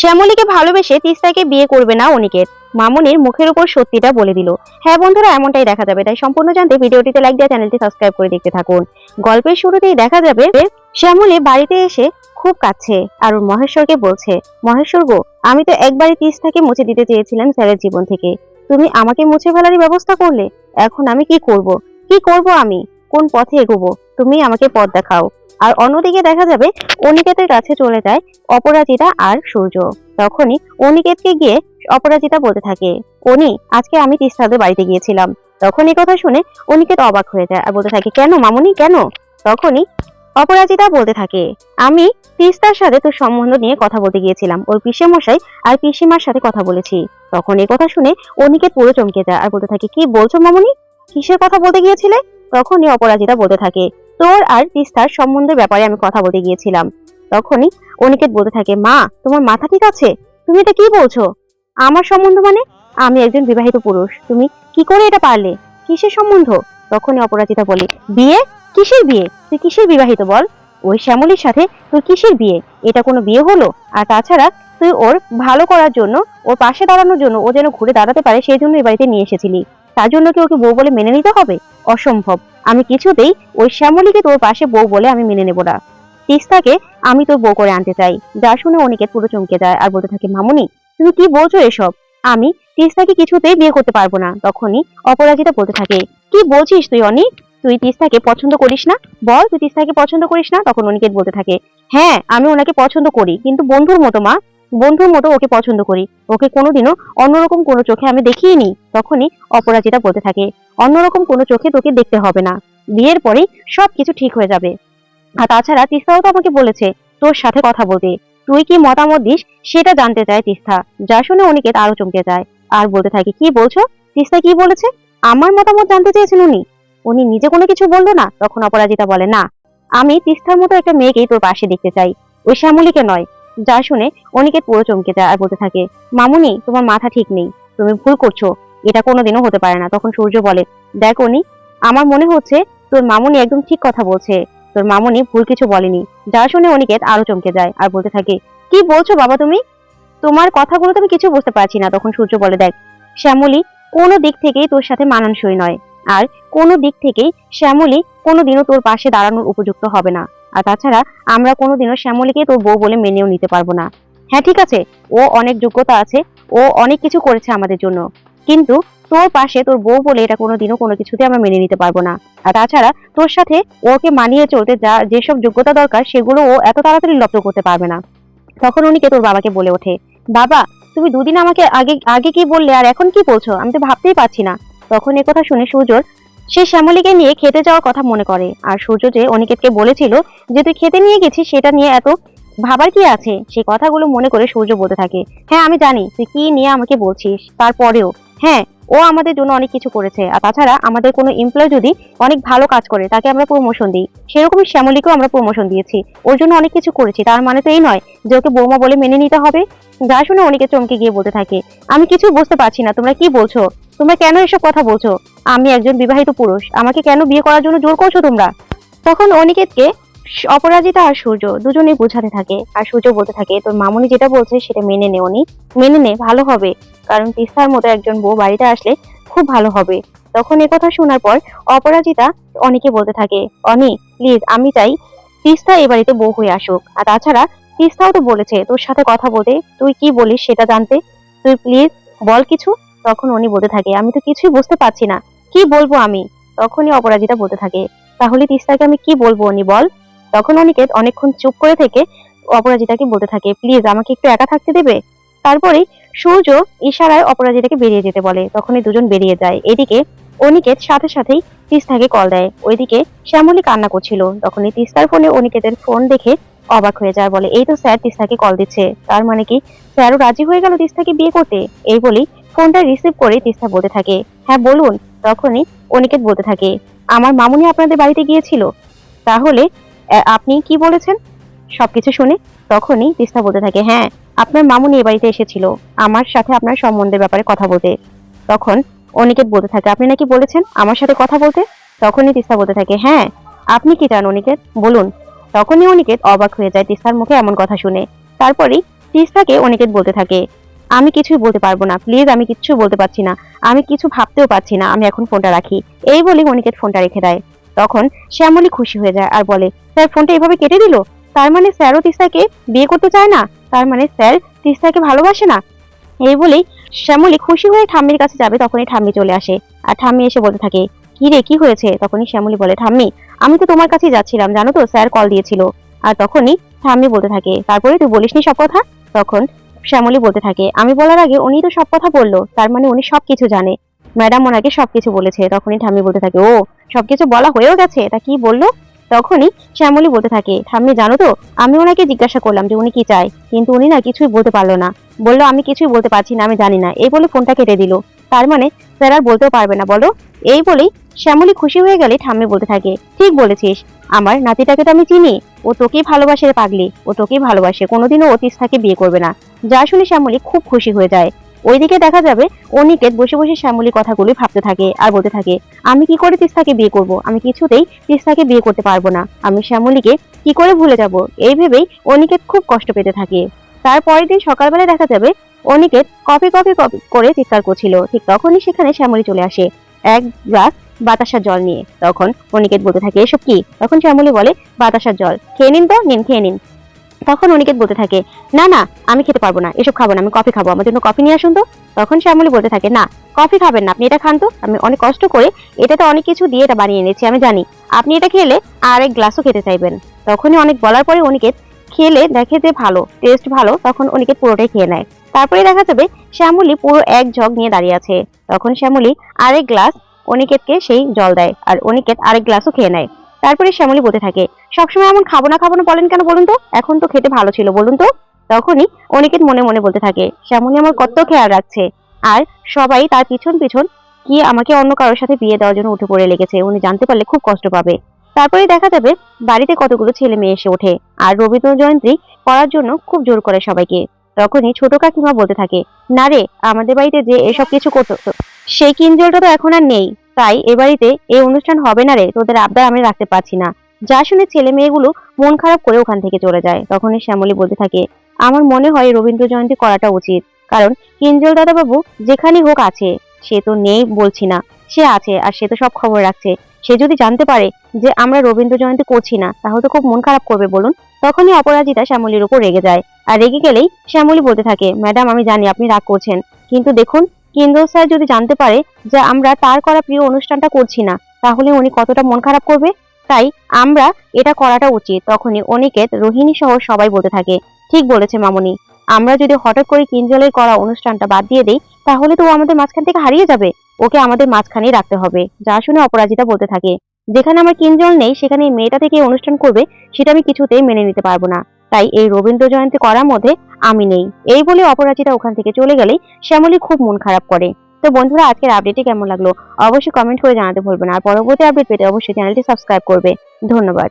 শ্যামলীকে ভালোবেসে তিস্তাকে বিয়ে করবে না অনিকেত। মামুনির মুখের উপর সত্যিটা বলে দিল। হ্যাঁ বন্ধুরা, এমনটাই দেখা যাবে। তাই সম্পূর্ণ জানতে ভিডিওটিতে লাইক দিয়ে চ্যানেলটি সাবস্ক্রাইব করে দেখতে থাকুন। গল্পের শুরুতেই দেখা যাবে, শ্যামলী বাড়িতে এসে খুব কাছে আর মহেশ্বরকে বলছে, মহেশ্বর গো, আমি তো একবারই তিস্তাকে মুছে দিতে চেয়েছিলাম স্যারের জীবন থেকে। তুমি আমাকে মুছে ফেলারই ব্যবস্থা করলে, এখন আমি কি করব? কি করব আমি? কোন পথে এগোবো? তুমি আমাকে পথ দেখাও। আর অন্যদিকে দেখা যাবে অনিকেতের কাছে চলে যায় অপরাজিতা আর সূর্য। তখনই অনিকেতকে গিয়ে অপরাজিতা বলতে থাকে, অনি, আজকে আমি তিস্তাদের বাড়িতে গিয়েছিলাম। তখন এই কথা শুনে অনিকেত অবাক হয়ে যায় আর বলতে থাকে, কেন মামুনি, কেন? তখনই অপরাজিতা বলতে থাকে, আমি তিস্তার সাথে তোর সম্বন্ধ নিয়ে কথা বলতে গিয়েছিলাম। ওর মশাই আর পিসিমার সাথে কথা বলেছি। তখন এই কথা শুনে অনিকেত পুরো চমকে যায় আর বলতে থাকে, কি বলছো মামুনি? কিসের কথা বলতে গিয়েছিলে? তখনই অপরাজিতা বলতে থাকে তোর আর তিস্তার সম্বন্ধের ব্যাপারে আমি কথা বলতে গিয়েছিলাম। তখনই অনিকেত বলতে থাকে, মা, তোমার মাথা ঠিক আছে? তুমি এটা কি বলছো? আমার সম্বন্ধ মানে? আমি একজন বিবাহিত পুরুষ। তুমি কি করে এটা পারলে? কিসের সম্বন্ধ? তখনই অপরাজিতা বলে, বিয়ে? কিসের বিয়ে? তুই কিসের বিবাহিত বল? ওই শ্যামলীর সাথে তোর কিসের বিয়ে? এটা কোনো বিয়ে হলো? আর তাছাড়া তুই ওর ভালো করার জন্য, ওর পাশে দাঁড়ানোর জন্য ও যেন ঘুরে দাঁড়াতে পারে, সেই জন্য এই বাড়িতে নিয়ে এসেছিলি। তার জন্য কি ওকে বউ বলে মেনে নিতে হবে? অসম্ভব। আমি কিছুতেই ওই শ্যামলীকে তোর পাশে বউ বলে আমি মেনে নেব না। তিস্তাকে আমি তোর বউ করে আনতে চাই। যা শুনে অনিকেত পুরো চমকে যায় আর বলতে থাকে, মামুনি, তুমি কি বলছো এসব? আমি তিস্তাকে কিছুতেই বিয়ে করতে পারব না। তখনই অপরাজিতা বলতে থাকে, কি বলছিস তুই, অনি? তুই তিস্তাকে পছন্দ করিস না? বল, তুই তিস্তাকে পছন্দ করিস না? তখন অনিকেত বলতে থাকে হ্যাঁ আমি ওনাকে পছন্দ করি, কিন্তু বন্ধুর মতো, মা। বন্ধুর মতো ওকে পছন্দ করি। ওকে কোনোদিনও অন্যরকম কোনো চোখে আমি দেখিনি তখনই অপরাজিতা বলতে থাকে, অন্যরকম কোনো চোখে তোকে দেখতে হবে না। বিয়ের পরেই সবকিছু ঠিক হয়ে যাবে। আর তাছাড়া তিস্তাও তো আমাকে বলেছে, তোর সাথে কথা বলতে। তুই কি মতামত দিস সেটা জানতে চায় তিস্তা, যা শুনে অনিকেত আরও চমকে যায়। আর বলতে থাকে, কি বলছো? তিস্তা কি বলেছে? আমার মতামত জানতে চেয়েছেন উনি। উনি নিজে কোনো কিছু বলল না? তখন অপরাজিতা বলে, না, আমি তিস্তার মতো একটা মেয়েকেই তোর পাশে দেখতে চাই। ওই শ্যামলীকে নয় যা শুনে অনিকেত পুরো চমকে যায় আর বলতে থাকে, মামুনি, তোমার মাথা ঠিক নেই, তুমি ভুল করছ, এটা কোনোদিনও হতে পারে না। তখন সূর্য বলে, দেখ উনি আমার মনে হচ্ছে তোর মামুনি একদম ঠিক কথা বলছে, তোর মামুনি ভুল কিছু বলেনি। যা শুনে অনিকেত আরও চমকে যায় আর বলতে থাকে, কি বলছো বাবা তুমি? তোমার কথাগুলো তো আমি কিছু বুঝতে পারছি না। তখন সূর্য বলে, দেখ, শ্যামলী কোনো দিক থেকেই তোর সাথে মানানসই নয়, আর কোনো দিক থেকেই শ্যামলী কোনোদিনও তোর পাশে দাঁড়ানোর উপযুক্ত হবে না। আর তাছাড়া আমরা কোনোদিনও শ্যামলীকে তোর বউ বলে মেনেও নিতে পারব না। হ্যাঁ ঠিক আছে, ও অনেক যোগ্যতা আছে, ও অনেক কিছু করেছে আমাদের জন্য। কিন্তু তোর পাশে তোর বউ বলে এটা কোনোদিনও কোনো কিছুতে আমরা মেনে নিতে পারব না। আর তাছাড়া তোর সাথে ওকে মানিয়ে চলতে যা যেসব যোগ্যতা দরকার, সেগুলো ও এত তাড়াতাড়ি লব্ধ করতে পারবে না। তখন উনিকে তোর বাবাকে বলে ওঠে? বাবা, তুমি দুদিন আমাকে আগে আগে কি বললে আর এখন কি বলছো? আমি তো ভাবতেই পারছি না। তখন কথা শুনে সূর্যর সে শ্যামলীকে নিয়ে খেতে যাওয়ার কথা মনে করে। আর সূর্য যে অনিকেতকে বলেছিল যে তুই খেতে নিয়ে গেছিস, সেটা নিয়ে এত ভাবার কি আছে? সেই কথাগুলো মনে করে সূর্য বলতে থাকে হ্যাঁ আমি জানি, তুই কি নিয়ে আমাকে বলছিস? তারপরেও হ্যাঁ ও আমাদের জন্য অনেক কিছু করেছে। আর তাছাড়া আমাদের কোনো এমপ্লয় যদি অনেক ভালো কাজ করে, তাকে আমরা প্রমোশন দিই। সেরকমই শ্যামলীকেও আমরা প্রমোশন দিয়েছি। ওর জন্য অনেক কিছু করেছি। তার মানে তো এই নয় যে ওকে বৌমা বলে মেনে নিতে হবে। যা শুনে অনেকে চমকে গিয়ে বলতে থাকে। আমি কিছু বুঝতে পারছি না, তোমরা কি বলছো? তোমরা কেন এসব কথা বলছো? আমি একজন বিবাহিত পুরুষ। আমাকে কেন বিয়ে করার জন্য জোর করছ তোমরা? তখন অনিকেতকে অপরাজিতা আর সূর্য দুজনেই বোঝাতে থাকে। আর সূর্য বলতে থাকে, তোর মামুনি যেটা বলছে সেটা মেনে নে উনি মেনে নে, ভালো হবে। কারণ তিস্তার মতো একজন বউ বাড়িতে আসলে খুব ভালো হবে। তখন কথা শোনার পর অপরাজিতা অনেকে বলতে থাকে, অনি প্লিজ আমি চাই তিস্তা এই বাড়িতে বউ হয়ে আসুক। আর তাছাড়া তিস্তাও তো বলেছে তোর সাথে কথা বলতে, তুই কি বলিস সেটা জানতে? তুই প্লিজ বল কিছু? তখন উনি বলতে থাকে, আমি তো কিছুই বুঝতে পারছি না, কি বলব আমি? তখনই অপরাজিতা বলতে থাকে, তাহলে তিস্তাকে আমি কি বলব উনি বল? তখন অনিকেত অনেকক্ষণ চুপ করে থেকে অপরাজিতাকে বলতে থাকে প্লিজ আমাকে একটু একা থাকতে দেবে? তারপরেই সূর্য ইশারায় অপরাজিতাকে বেরিয়ে যেতে বলে। তখনই দুজন বেরিয়ে যায়। এদিকে অনিকেত সাথে সাথেই তিস্তাকে কল দেয়। ওইদিকে শ্যামলী কান্না করছিল। তখনই তিস্তার ফোনে অনিকেতের ফোন দেখে অবাক হয়ে যায়। বলে, এই তো স্যার, তিস্তাকে কল দিচ্ছে। তার মানে কি? স্যারও রাজি হয়ে গেল তিস্তাকে বিয়ে করতে? এই বলেই ফোনটা রিসিভ করে তিস্তা বলতে থাকে। হ্যাঁ বলুন। তখনই অনিকেত বলতে থাকে, আমার মামুনি আপনাদের বাড়িতে গিয়েছিল। তাহলে আপনি কি বলেছেন? সবকিছু শুনে তখনই তিস্তা বলতে থাকে হ্যাঁ আপনার মামুনি এ বাড়িতে এসেছিল। আমার সাথে আপনার সম্বন্ধের ব্যাপারে কথা বলতে। তখন অনিকেত বলতে থাকে, আপনি নাকি বলেছেন আমার সাথে কথা বলতে? তখনই তিস্তা বলতে থাকে হ্যাঁ আপনি কি চান অনিকেত? বলুন। তখনই অনিকেত অবাক হয়ে যায়, তিস্তার মুখে এমন কথা শুনে। তারপরেই তিস্তাকে অনিকেত বলতে থাকে, আমি কিছুই বলতে পারব না, প্লিজ আমি কিচ্ছু বলতে পারছি না, আমি কিছু ভাবতেও পারছি না, আমি এখন ফোনটা রাখি। এই বলে অনিকেত ফোনটা রেখে দেয়। তখন শ্যামলী খুশি হয়ে যায় আর বলে, স্যার, ফোনটা এভাবে কেটে দিল? তার মানে স্যারও তিস্তাকে বিয়ে করতে চায় না? তার মানে স্যার তিস্তাকে ভালোবাসে না? এই বলেই শ্যামলী খুশি হয়ে ঠাম্মির কাছে যাবে, তখনই ঠাম্মি চলে আসে। আর ঠাম্মি এসে বলতে থাকে, কি রে, কি হয়েছে? তখনই শ্যামলী বলে, ঠাম্মি, আমি তো তোমার কাছেই যাচ্ছিলাম, জানো তো, স্যার কল দিয়েছিল। আর তখনই ঠাম্মি বলতে থাকে, তারপরে তুই বলিসনি সব কথা? তখন শ্যামলী বলতে থাকে, আমি বলার আগে উনি তো সব কথা বলল, তার মানে উনি সবকিছু জানে। ম্যাডাম ওনাকে সবকিছু বলেছে। তখনই ঠাম্মি বলতে থাকে, ও, সবকিছু বলা হয়েও গেছে? তা কি বলল? তখনই শ্যামলী বলতে থাকে, ঠাম্মি, জানো তো, আমি ওনাকে জিজ্ঞাসা করলাম যে উনি কি চায়, কিন্তু উনি না কিছুই বলতে পারল না। বলল, আমি কিছুই বলতে পারছি না, আমি জানি না। এই বলে ফোনটা কেটে দিল। তার মানে স্যার আর বলতেও পারবে না, বলো। এই বলেই শ্যামলী খুশি হয়ে গেলে ঠাম্মি বলতে থাকে, ঠিক বলেছিস, আমার নাতিটাকে তো আমি চিনি, ও তোকেই ভালোবাসে পাগলি, ও তোকেই ভালোবাসে, কোনোদিনও অতীশ তিস্তাকে বিয়ে করবে না। যা শুনে শ্যামলী খুব খুশি হয়ে যায়। ওইদিকে দেখা যাবে অনিকেত বসে বসে শ্যামলী কথাগুলি ভাবতে থাকে আর বলতে থাকে, আমি কি করে তিস্তাকে বিয়ে করব? আমি কিছুতেই তিস্তাকে বিয়ে করতে পারব না। আমি শ্যামলীকে কি করে ভুলে যাব? এই ভেবেই অনিকেত খুব কষ্ট পেতে থাকে। তারপরের দিন সকালবেলা দেখা যাবে অনিকেত কফি কফি কফি করে চিৎকার করছিল। ঠিক তখনই সেখানে শ্যামলী চলে আসে এক গ্লাস বাতাসার জল নিয়ে। তখন অনিকেত বলতে থাকে, এসব কি? তখন শ্যামলী বলে, বাতাসার জল। খেয়ে নিন তো, নিন, খেয়ে নিন। তখন অনিকেত বলতে থাকে, না না, আমি খেতে পারব না, এসব খাব না, আমি কফি খাব, আমার জন্য কফি নিয়ে আসুন তো। তখন শ্যামলী বলতে থাকে, না কফি খাবেন না, আপনি এটা খান তো, আমি অনেক কষ্ট করে এটাতে অনেক কিছু দিয়ে এটা বানিয়ে এনেছি, আমি জানি। আপনি এটা খেলে আর এক গ্লাসও খেতে চাইবেন। তখনই অনেক বলার পরে অনিকেত খেলে দেখে যে ভালো টেস্ট ভালো, তখন অনিকেত পুরোটাই খেয়ে নেয়। তারপরে দেখা যাবে শ্যামলী পুরো এক জগ নিয়ে দাঁড়িয়ে আছে। তখন শ্যামলী আরেক গ্লাস অনিকেতকে সেই জল দেয়, আর অনিকেত আরেক গ্লাসও খেয়ে নেয়। তারপরে শ্যামলী বলতে থাকে, সবসময় এমন খাব না খাব না বলেন কেন বলুন তো? এখন তো খেতে ভালো ছিল, বলুন তো? তখনই অনিকেত মনে মনে বলতে থাকে, শ্যামলী আমার কত খেয়াল রাখছে। আর সবাই তার পিছন পিছন কি আমাকে অন্য কারোর সাথে বিয়ে দেওয়ার জন্য উঠে পড়ে লেগেছে, উনি জানতে পারলে খুব কষ্ট পাবে। তারপরে দেখা যাবে বাড়িতে কতগুলো ছেলে মেয়ে এসে ওঠে, আর রবীন্দ্র জয়ন্তী করার জন্য খুব জোর করে সবাইকে। তখনই ছোট কাকিমা বলতে থাকে, না রে, আমাদের বাড়িতে যে এসব কিছু করতো সেই কিঞ্জলটা তো এখন আর নেই। তাই এ বাড়িতে এই অনুষ্ঠান হবে না রে, তোদের আবদার আমি রাখতে পারছি না। যা শুনে ছেলে মেয়েগুলো মন খারাপ করে ওখান থেকে চলে যায়। তখনই শ্যামলী বলতে থাকে, আমার মনে হয় রবীন্দ্র জয়ন্তী করাটা উচিত। কারণ কিঞ্জল দাদাবাবু যেখানেই হোক আছে, সে তো নেই বলছি না। সে আছে আর সে তো সব খবর রাখছে। সে যদি জানতে পারে যে আমরা রবীন্দ্র জয়ন্তী করছি না, তাহলে তো খুব মন খারাপ করবে বলুন। তখনই অপরাজিতা শ্যামলীর উপর রেগে যায়। আর রেগে গেলেই শ্যামলী বলতে থাকে, ম্যাডাম, আমি জানি আপনি রাগ করছেন, কিন্তু দেখুন কেন্দ্র স্যার যদি জানতে পারে যে আমরা তার করা প্রিয় অনুষ্ঠানটা করছি না, তাহলে উনি কতটা মন খারাপ করবে? তাই আমরা এটা করাটা উচিত। তখনই অনিকেত রোহিণী সহ সবাই বলতে থাকে, ঠিক বলেছে মামনি। আমরা যদি হঠাৎ করে কিঞ্জলের করা অনুষ্ঠানটা বাদ দিয়ে দেই, তাহলে তো ও আমাদের মাঝখান থেকে হারিয়ে যাবে। ওকে আমাদের মাঝখানেই রাখতে হবে। যা শুনে অপরাজিতা বলতে থাকে, যেখানে আমার কিঞ্জল নেই, সেখানে মেয়েটা থেকে অনুষ্ঠান করবে, সেটা আমি কিছুতেই মেনে নিতে পারব না। তাই এই রবীন্দ্র জয়ন্তী করার মধ্যে আমি নেই। এই বলে অপরাজিতা ওখান থেকে চলে গেলেই শ্যামলী খুব মন খারাপ করে। তো বন্ধুরা, আজকের আপডেটে কেমন লাগল? অবশ্যই কমেন্ট করে জানাতে ভুলবেন আর পরবর্তী আপডেট পেতে অবশ্যই চ্যানেলটি সাবস্ক্রাইব করবে। ধন্যবাদ।